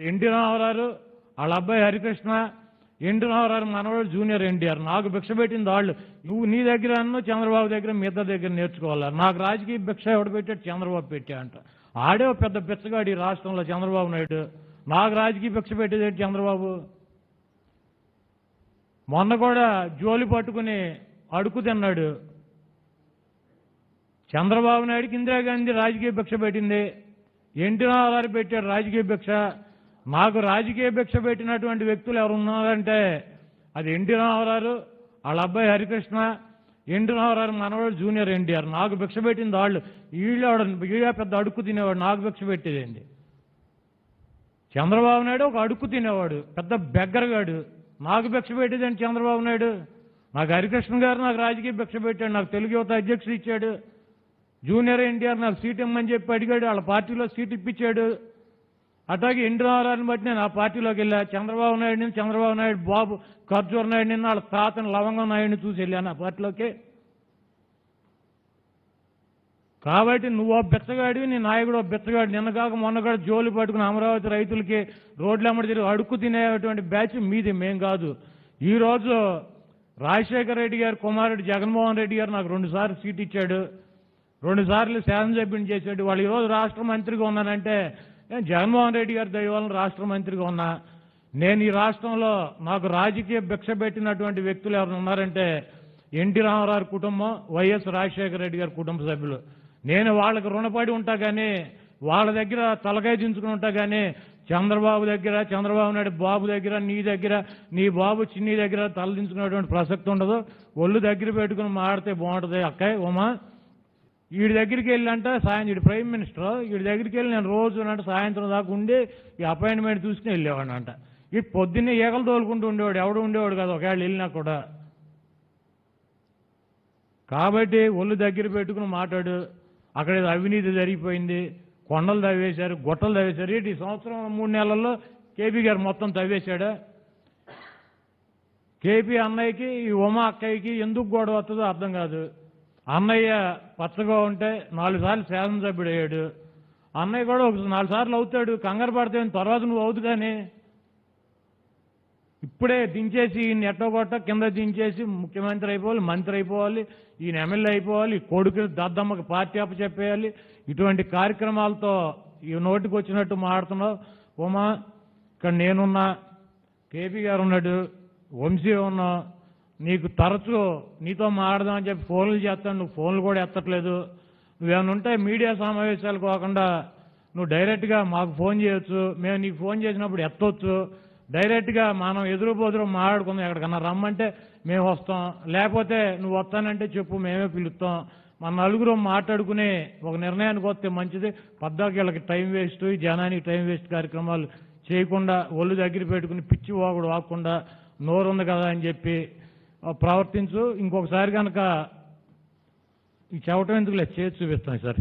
NT Ramarao వాళ్ళ అబ్బాయి Harikrishna NT Ramarao మనవాడు జూనియర్ ఎన్టీఆర్. నాకు భిక్ష పెట్టింది వాళ్ళు. నువ్వు నీ దగ్గర అన్న చంద్రబాబు దగ్గర మీ ఇద్దరి దగ్గర నేర్చుకోవాలా? నాకు రాజకీయ భిక్ష ఎవడు పెట్టాడు? చంద్రబాబు పెట్టా అంట. ఆడే పెద్ద పిచ్చగాడు ఈ రాష్ట్రంలో చంద్రబాబు నాయుడు. నాకు రాజకీయ భిక్ష పెట్టేది చంద్రబాబు? మొన్న కూడా జోలి పట్టుకుని అడుకు తిన్నాడు. చంద్రబాబు నాయుడుకి ఇందిరాగాంధీ రాజకీయ భిక్ష పెట్టింది. ఎన్టీ రామారావు పెట్టాడు రాజకీయ భిక్ష. మాకు రాజకీయ భిక్ష పెట్టినటువంటి వ్యక్తులు ఎవరు ఉన్నారంటే అది ఎన్టీ రామారావు వాళ్ళ అబ్బాయి హరికృష్ణ ఎన్టీ రామారావు మనవాడు జూనియర్ ఎన్టీఆర్. నాకు భిక్ష పెట్టింది వాళ్ళు. వీళ్ళు వీళ్ళ పెద్ద అడుక్కు తినేవాడు. నాకు భిక్ష పెట్టేదండి చంద్రబాబు నాయుడు ఒక అడుక్కు తినేవాడు. పెద్ద బెగ్గరగాడు. నాకు భిక్ష పెట్టేదండి చంద్రబాబు నాయుడు? నాకు హరికృష్ణ గారు నాకు రాజకీయ భిక్ష పెట్టాడు. నాకు తెలుగు యువత అధ్యక్షుడు ఇచ్చాడు. జూనియర్ ఎన్టీఆర్ నాకు సీట్ ఇమ్మని చెప్పి అడిగాడు. వాళ్ళ పార్టీలో సీట్ ఇప్పించాడు. అట్లాగే ఎన్టీ రామారావుని బట్టి నేను ఆ పార్టీలోకి వెళ్ళా. చంద్రబాబు నాయుడిని చంద్రబాబు నాయుడు బాబు ఖర్జూర్ నాయుడిని వాళ్ళ తాతను లవంగం నాయుడిని చూసి వెళ్ళాను ఆ పార్టీలోకి. కాబట్టి నువ్వు ఓ నీ నాయకుడు ఓ నిన్న కాక మొన్న కూడా జోలు పట్టుకుని అమరావతి రైతులకి రోడ్లు అమ్మడి తిరిగి అడుక్కు తినేటువంటి బ్యాచ్ మీది మేం కాదు. ఈరోజు రాజశేఖర రెడ్డి గారు కుమారుడు జగన్మోహన్ రెడ్డి గారు నాకు రెండు సార్లు సీట్ ఇచ్చాడు. రెండుసార్లు శాసనసభ్యుని చేశాడు. వాళ్ళు ఈరోజు రాష్ట్ర మంత్రిగా ఉన్నానంటే నేను జగన్మోహన్ రెడ్డి గారి దయ రాష్ట్ర మంత్రిగా ఉన్నా. నేను ఈ రాష్ట్రంలో నాకు రాజకీయ భిక్ష పెట్టినటువంటి వ్యక్తులు ఎవరు ఉన్నారంటే ఎన్టీ రామారావు కుటుంబం వైఎస్ రాజశేఖర రెడ్డి గారి కుటుంబ సభ్యులు. నేను వాళ్ళకి రుణపడి ఉంటా కానీ వాళ్ళ దగ్గర తలకాయ దించుకుని ఉంటా కానీ చంద్రబాబు దగ్గర చంద్రబాబు నాయుడు బాబు దగ్గర నీ దగ్గర నీ బాబు చిన్ని దగ్గర తలదించుకునేటువంటి ప్రసక్తి ఉండదు. ఒళ్ళు దగ్గర పెట్టుకుని మాడితే బాగుంటుంది. అక్కయ్య ఉమా వీడి దగ్గరికి వెళ్ళంట సాయం వీడి ప్రైమ్ మినిస్టర్ వీడి దగ్గరికి వెళ్ళి నేను రోజు అంటే సాయంత్రం దాకా ఉండి ఈ అపాయింట్మెంట్ చూసుకుని వెళ్ళేవాడిని అంట ఈ పొద్దున్నే ఈగలు తోలుకుంటూ ఉండేవాడు. ఎవడు ఉండేవాడు కాదు ఒకవేళ వెళ్ళినా కూడా. కాబట్టి ఒళ్ళు దగ్గర పెట్టుకుని మాట్లాడు. అక్కడ అవినీతి జరిగిపోయింది. కొండలు తవ్వేశారు గుట్టలు తవ్వేశారు. ఈ సంవత్సరం మూడు నెలల్లో కేపీ గారు మొత్తం తవ్వేశాడా? కేపీ అన్నయ్యకి ఈ ఉమా అక్కయ్యకి ఎందుకు గొడవ వస్తుందో అర్థం కాదు. అన్నయ్య పచ్చగా ఉంటే నాలుగు సార్లు శాసనసభ్యుడు అయ్యాడు అన్నయ్య కూడా ఒక నాలుగు సార్లు అవుతాడు. కంగారు పడితే తర్వాత నువ్వు అవుతు కానీ ఇప్పుడే దించేసి ఈయన ఎట్టగొట్ట కింద దించేసి ముఖ్యమంత్రి అయిపోవాలి మంత్రి అయిపోవాలి ఈయన ఎమ్మెల్యే అయిపోవాలి ఈ కొడుకు దద్దమ్మకి పార్టీ అప్పచెప్పేయాలి. ఇటువంటి కార్యక్రమాలతో ఈ నోటికి వచ్చినట్టు మాడుతున్నావు ఉమా ఇక్కడ నేనున్నా కేపీ గారు ఉన్నాడు వంశీ ఉన్నా నీకు తరచూ నీతో మాట్లాడదామని చెప్పి ఫోన్లు చేస్తాను నువ్వు ఫోన్లు కూడా ఎత్తట్లేదు. నువ్వేమైనా ఉంటే మీడియా సమావేశాలు కాకుండా నువ్వు డైరెక్ట్గా మాకు ఫోన్ చేయొచ్చు. మేము నీకు ఫోన్ చేసినప్పుడు ఎత్తొచ్చు. డైరెక్ట్గా మనం ఎదురు బోదురు మాట్లాడుకుందాం ఎక్కడికన్నా రమ్మంటే మేము వస్తాం. లేకపోతే నువ్వు వస్తానంటే చెప్పు మేమే పిలుస్తాం. మన నలుగురు మాట్లాడుకుని ఒక నిర్ణయానికి వస్తే మంచిది. పద్దాకి వీళ్ళకి టైం వేస్ట్ జనానికి టైం వేస్ట్ కార్యక్రమాలు చేయకుండా ఒళ్ళు దగ్గర పెట్టుకుని పిచ్చి వాగుడు వాకుండా నోరుంది కదా అని చెప్పి ప్రవర్తించు. ఇంకొకసారి కనుక ఈ చెవటం ఎందుకు లేదు చేసి చూపిస్తాను సార్.